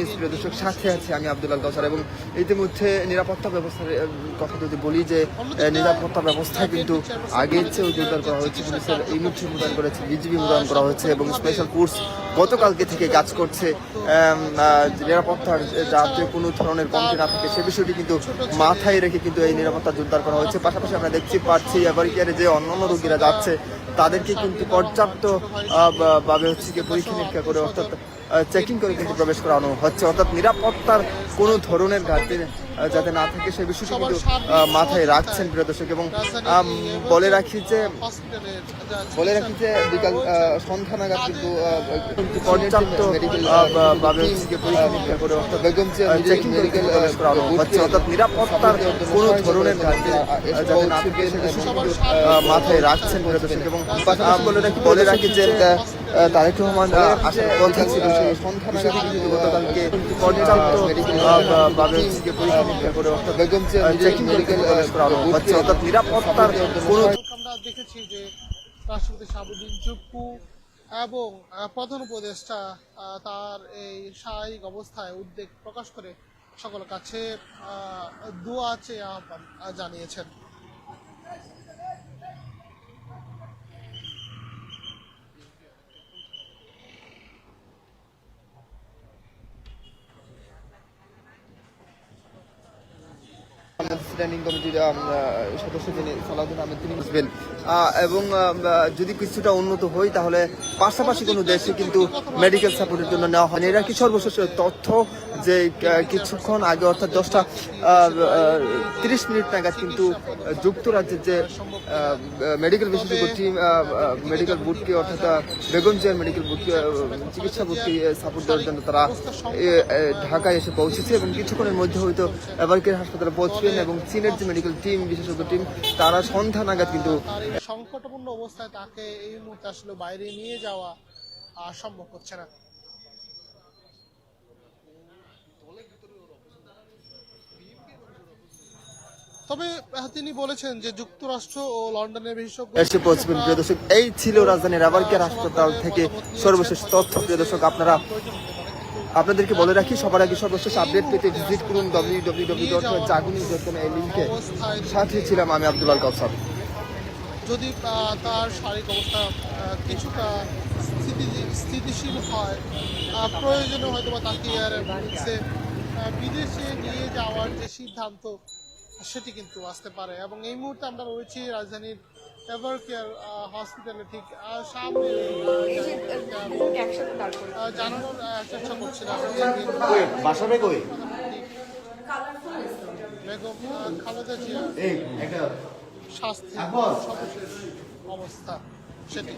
News দর্শক, সাথে আছে আমি আব্দুল্লাহ কাউসার এবং ইতিমধ্যে নিরাপত্তা ব্যবস্থার কথা যদি বলি যে নিরাপত্তা ব্যবস্থা কিন্তু আগের চেয়েও জোরদার করা হয়েছে। পুলিশের এই মুহূর্তে করেছে, বিজিবি মোতায়েন করা হয়েছে এবং স্পেশাল ফোর্স গতকালকে থেকে কাজ করছে নিরাপত্তার যাতে কোনো ধরনের কমতি না থাকে, সে বিষয়টি কিন্তু মাথায় রেখে কিন্তু এই নিরাপত্তা জোরদার করা হয়েছে। পাশাপাশি আমরা দেখতে পাচ্ছি এবার কেয়ারে যে অন্যান্য রোগীরা যাচ্ছে, তাদেরকে কিন্তু পর্যাপ্ত ভাবে হচ্ছে কি পরীক্ষা নিরীক্ষা করে, অর্থাৎ চেকিং করে কিন্তু প্রবেশ করানো হচ্ছে। অর্থাৎ নিরাপত্তার কোনো ধরনের ঘাটতি যাতে না থাকে সে বিষয়টি কিন্তু মাথায় রাখছেন প্রিয় দর্শক এবং বলে রাখি যে বলে রাখি যে বিকাল সন্ধ্যা নাগাদ কিন্তু পর্যাপ্ত নিরাপত্তার কোনো ধরনের মাথায় রাখছেন এবং বলে রাখি যে তারেক রহমান আসার কথা ছিল সেই সন্ধ্যা কিন্তু গতকালকে পর্যাপ্ত আহ, বা- ভাবে হচ্ছে কি পরীক্ষা নিরীক্ষা করে অর্থাৎ চেকিং করে প্রবেশ করানো হচ্ছে। অর্থাৎ নিরাপত্তার কোনো আমরা দেখেছি যে রাষ্ট্রপতি শাহাবুদ্দিন চুপ্পু এবং আহ, প্রধান উপদেষ্টা আহ, তার এই স্বাভাবিক অবস্থায় উদ্বেগ প্রকাশ করে সকলের কাছে আহ, দোয়া চেয়ে আহ্বান আহ, স্ট্যান্ডিং কমিটির সদস্য আহমেদ, তিনি বুঝবেন। এবং যদি কিছুটা উন্নত হয়, তাহলে পাশাপাশি কোনো দেশে কিন্তু মেডিকেল সাপোর্টের জন্য নেওয়া হয়নি এরা কি সর্বশেষ তথ্য যে কিছুক্ষণ আগে, অর্থাৎ দশটা তিরিশ মিনিট নাগাদ কিন্তু যুক্তরাজ্যের যে মেডিকেল বিশেষজ্ঞ টিম মেডিকেল বোর্ডকে অর্থাৎ বেগম জিয়ার মেডিকেল বোর্ডকে চিকিৎসা বোর্ডকে সাপোর্ট দেওয়ার জন্য তারা ঢাকায় এসে পৌঁছেছে। এবং কিছুক্ষণের মধ্যে হয়তো এবারকে হাসপাতালে পৌঁছবেন এবং চীনের যে মেডিকেল টিম বিশেষজ্ঞ টিম তারা সন্ধ্যা নাগাদ কিন্তু সংকটপূর্ণ অবস্থায় তাকে এই মুহূর্তে আসলে বাইরে নিয়ে যাওয়া সম্ভব হচ্ছে না। তবে তিনি বলেছেন যে যুক্তরাষ্ট্র ও লন্ডনের বিশেষজ্ঞ এসে পৌঁছবেন প্রিয় দর্শক। এই ছিল রাজধানীর আবারকের হাসপাতাল থেকে সর্বশেষ তথ্য। প্রিয় দর্শক আপনারা আপনাদেরকে বলে রাখি, সবার আগে সর্বশেষ আপডেট পেতে ভিজিট করুন W W W dot Jaguni লিঙ্কে সাথে ছিলাম আমি আব্দুল আল কাউসার। যদি তার শারীরিক অবস্থা কিছুটা স্থিতি, স্থিতিশীল হয় প্রয়োজনে হয়তো বা তাকে আর বিদেশে নিয়ে যাওয়ার যে সিদ্ধান্ত, সেটি কিন্তু আসতে পারে। এবং এই মুহূর্তে আমরা রয়েছি রাজধানীর এভার কেয়ার হসপিটালে ঠিক সামনে জানানোর চেষ্টা করছিলাম। বাসাবে কই? বেগম খালেদা জিয়া। স্বাস্থ্য অবস্থা সেটি।